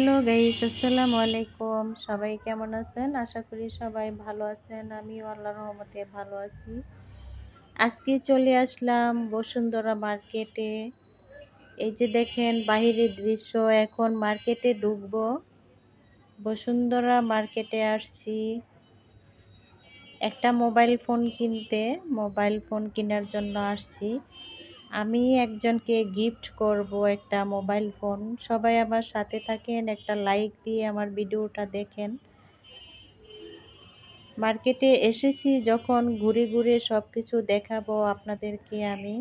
Hello guys, আসসালামু আলাইকুম। সবাই কেমন আছেন? আশা করি সবাই ভালো আছেন। আমিও আল্লাহর রহমতে ভালো আছি। আজকে চলে আসলাম বসুন্ধরা মার্কেটে। এই যে দেখেন, বাহিরের দৃশ্য, এখন মার্কেটে ঢুকবো। বসুন্ধরা মার্কেটে আসছি। একটা মোবাইল ফোন কিনতে, মোবাইল ফোন কেনার জন্য আসছি। আমি একজনকে গিফট করব একটা মোবাইল ফোন সবাই আমার সাথে থাকেন, একটা লাইক দিয়ে আমার ভিডিওটা দেখেন। মার্কেটে এসেছি যখন ঘুরে ঘুরে সব কিছু দেখাবো আপনাদেরকে আমি।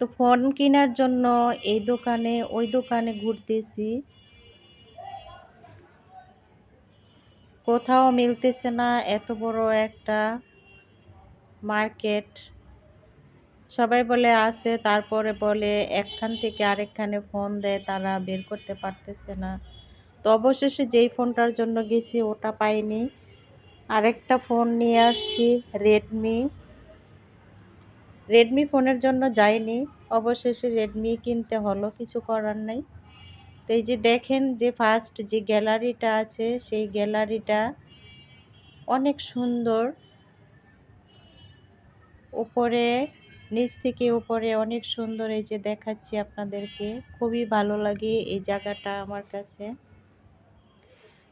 তো ফোন কেনার জন্য এই দোকানে, ওই দোকানে ঘুরতেছি। কোথাও মিলতেছে না, এত বড় একটা মার্কেট সবাই বলে আছে, তারপরে বলে একখান থেকে আরেকখানে ফোন দেয়, তারা বের করতে পারতেছে না। তো অবশেষে যেই ফোনটার জন্য গেছি, ওটা পাইনি। আরেকটা ফোন নিয়ে আসছি রেডমি রেডমি ফোনের জন্য যাইনি। অবশেষে রেডমি কিনতে হলো, কিছু করার নাই। তো এই যে দেখেন যে ফার্স্ট যে গ্যালারিটা আছে, সেই গ্যালারিটা অনেক সুন্দর। উপরে নিচ থেকে উপরে অনেক সুন্দর এই যে দেখাচ্ছি আপনাদেরকে। খুবই ভালো লাগে এই জায়গাটা আমার কাছে।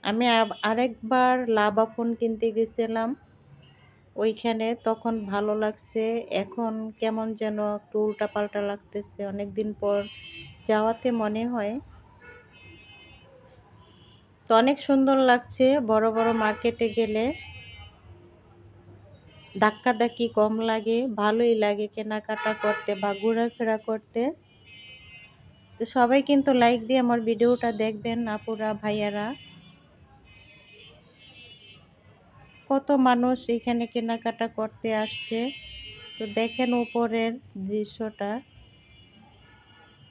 আমি আরেকবার লাভা ফোন কিনতে গেছিলাম। ওইখানে তখন ভালো লাগছে। এখন কেমন যেন একটু উল্টাপাল্টা লাগতেছে। অনেক দিন পর যাওয়াতে মনে হয়। তো অনেক সুন্দর লাগছে। বড় বড় মার্কেটে গেলে ধাক্কাধাক্কি কম লাগে, ভালোই লাগে কেনাকাটা করতে বা ঘোরাফেরা করতে। তো সবাই কিন্তু লাইক দিয়ে আমার ভিডিওটা দেখবেন আপুরা, ভাইয়ারা। কত মানুষ এখানে কেনাকাটা করতে আসছে। তো দেখেন উপরের দৃশ্যটা।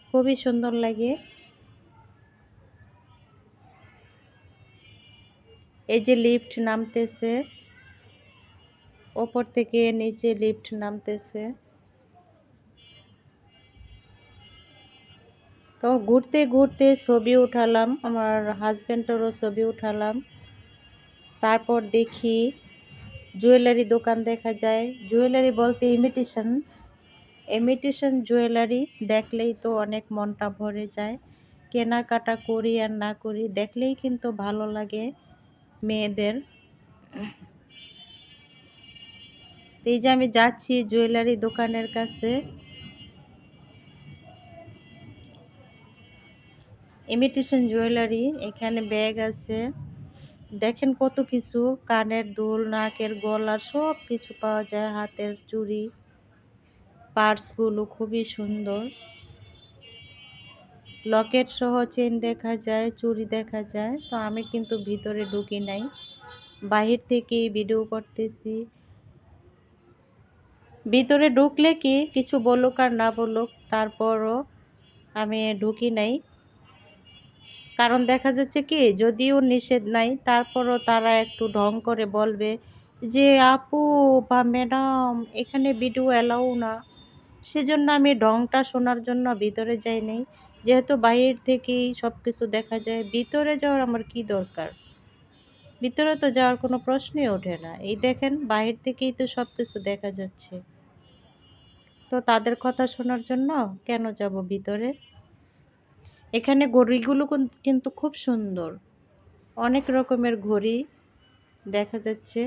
খুবই সুন্দর লাগে। এই যে লিফট নামতেছে। ওপর থেকে নিচে লিফট নামতেছে। তো ঘুরতে ঘুরতে ছবি উঠালাম, আমার হাজব্যান্ডেরও ছবি উঠালাম। তারপর দেখি জুয়েলারি দোকান দেখা যায়। জুয়েলারি বলতে ইমিটেশন ইমিটেশন জুয়েলারি দেখলেই তো অনেক মনটা ভরে যায়। কেনাকাটা করি আর না করি দেখলেই কিন্তু ভালো লাগে মেয়েদের। এই যে আমি যাচ্ছি জুয়েলারি দোকানের কাছে। ইমিটেশন জুয়েলারি এখানে ব্যাগ আছে। দেখেন কত কিছু, কানের দুল, নাকের গলার সব কিছু পাওয়া যায়, হাতের চুড়ি পার্সগুলো খুবই সুন্দর। লকেট সহ চেন দেখা যায়, চুড়ি দেখা যায়। তো আমি কিন্তু ভিতরে ঢুকি নাই। বাহির থেকেই ভিডিও করতেছি। ভিতরে ঢুকলে কি কিছু বলুক আর না বলুক, তারপরও আমি ঢুকি নাই। কারণ দেখা যাচ্ছে কি, যদিও নিষেধ নাই, তারপরও তারা একটু ঢং করে বলবে যে, আপু বা ম্যাডাম, এখানে ভিডিও অ্যালাউ না। সেজন্য আমি ঢংটা শোনার জন্য ভিতরে যাই নাই। যেহেতু বাইরের থেকেই সব কিছু দেখা যায়, ভিতরে যাওয়ার আমার কি দরকার? ভিতরে তো যাওয়ার কোনো প্রশ্নই ওঠে না। এই দেখেন বাহির থেকেই তো সব কিছু দেখা যাচ্ছে। তো তাদের কথা শোনার জন্য কেন যাব ভিতরে? এখানে ঘড়িগুলো কিন্তু খুব সুন্দর। অনেক রকমের ঘড়ি দেখা যাচ্ছে।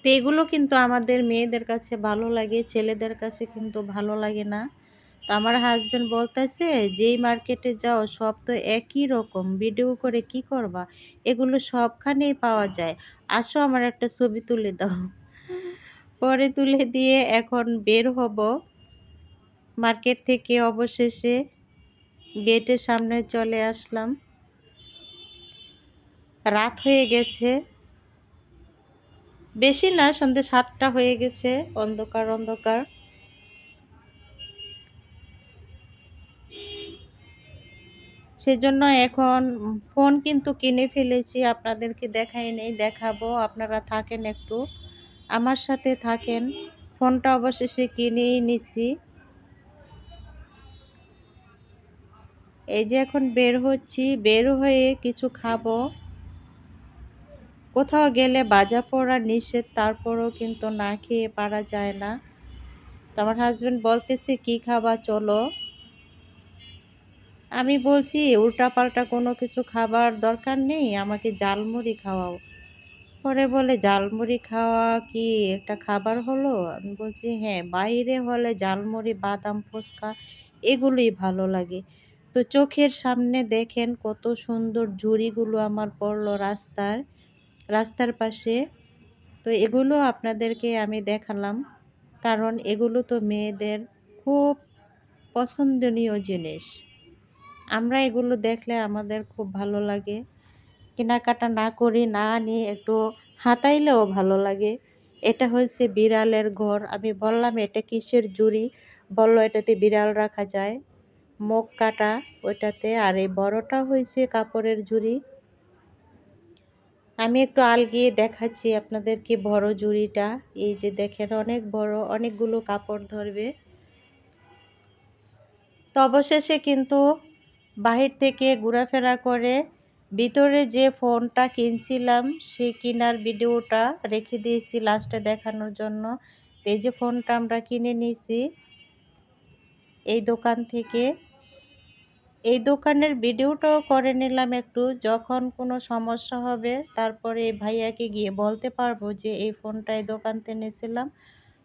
তো এগুলো কিন্তু আমাদের মেয়েদের কাছে ভালো লাগে, ছেলেদের কাছে কিন্তু ভালো লাগে না। তো আমার হাজব্যান্ড বলতেছে, যেই মার্কেটে যাও, সব তো একই রকম। ভিডিও করে কি করবা? এগুলো সবখানেই পাওয়া যায়। আসো আমার একটা ছবি তুলে দাও। পরে তুলে দিয়ে এখন বের হব। মার্কেট থেকে অবশেষে গেটের সামনে চলে আসলাম। রাত হয়ে গেছে। বেশি না, সন্ধ্যে সাতটা হয়ে গেছে। অন্ধকার অন্ধকার। সেজন্য এখন ফোন কিন্তু কিনে ফেলেছি, আপনাদেরকে দেখাই নেই, দেখাবো। আপনারা থাকেন একটু। আমার সাথে থাকেন। ফোনটা অবশেষে কিনেই নিছি। এই যে এখন বের হচ্ছি, বের হয়ে কিছু খাব। কোথাও গেলে বাজা পড়া নিষেধ, তারপরও কিন্তু না খেয়ে পারা যায় না। তো আমার হাজব্যান্ড বলতেছে, কি খাবা, চলো। আমি বলছি, উল্টাপাল্টা কোনো কিছু খাবার দরকার নেই, আমাকে জালমুড়ি খাওয়াও। পরে বলে জালমুড়ি খাওয়া কি একটা খাবার হলো? আমি বলছি হ্যাঁ বাইরে হলে জালমুড়ি বাদাম, ফুচকা এগুলোই ভালো লাগে। তো চোখের সামনে দেখেন কত সুন্দর ঝুড়িগুলো আমার পড়ল রাস্তার রাস্তার পাশে। তো এগুলো আপনাদেরকে আমি দেখালাম, কারণ এগুলো তো মেয়েদের খুব পছন্দনীয় জিনিস। আমরা এগুলো দেখলে আমাদের খুব ভালো লাগে। কেনাকাটা না করি, না নিয়ে একটু হাতাইলেও ভালো লাগে। এটা হচ্ছে বিড়ালের ঘর। আমি বললাম, এটা কিসের জুড়ি বলল, এটাতে বিড়াল রাখা যায়। মুখ কাটা ওইটাতে, আর এই বড়টা হয়েছে কাপড়ের ঝুড়ি। আমি একটু আলগিয়ে দেখাচ্ছি আপনাদেরকে বড় জুড়িটা এই যে দেখেন, অনেক বড়, অনেকগুলো কাপড় ধরবে। তো অবশেষে কিন্তু বাহির থেকে ঘোরাফেরা করে ভিতরে যে ফোনটা কিনছিলাম সেই কেনার ভিডিওটা রেখে দিয়েছি লাস্টে দেখানোর জন্য। এই যে ফোনটা আমরা কিনে নিয়েছি, এই দোকান থেকে। এই দোকানের ভিডিওটাও করে নিলাম একটু, যখন কোনো সমস্যা হবে তারপরে ভাইয়াকে গিয়ে বলতে পারব যে এই ফোনটা এই দোকান থেকে নিয়েছিলাম,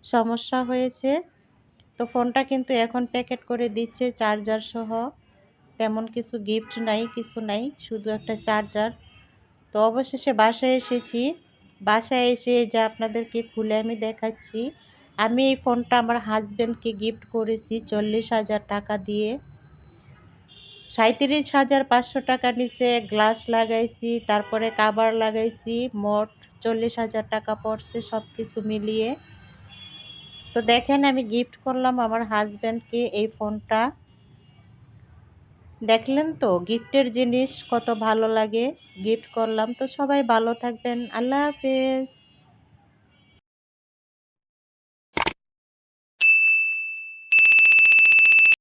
সমস্যা হয়েছে। তো ফোনটা কিন্তু এখন প্যাকেট করে দিচ্ছে, চার্জার সহ। তেমন কিছু গিফট নাই, কিছু নাই, শুধু একটা চার্জার তো অবশেষে বাসায় এসেছি। বাসায় এসে যা আপনাদেরকে খুলে আমি দেখাচ্ছি। আমি এই ফোনটা আমার হাজব্যান্ডকে গিফট করেছি চল্লিশ হাজার টাকা দিয়ে। সাঁত্রিশ হাজার পাঁচশো টাকা নিচে গ্লাস লাগাইছি, তারপরে কাবার লাগাইছি, মোট চল্লিশ হাজার টাকা পড়ছে সব কিছু মিলিয়ে। তো দেখেন আমি গিফট করলাম আমার হাজব্যান্ডকে এই ফোনটা। দেখলেন তো, গিফটের জিনিস কত ভালো লাগে। গিফট করলাম তো সবাই ভালো থাকবেন। আল্লাহ হাফেজ।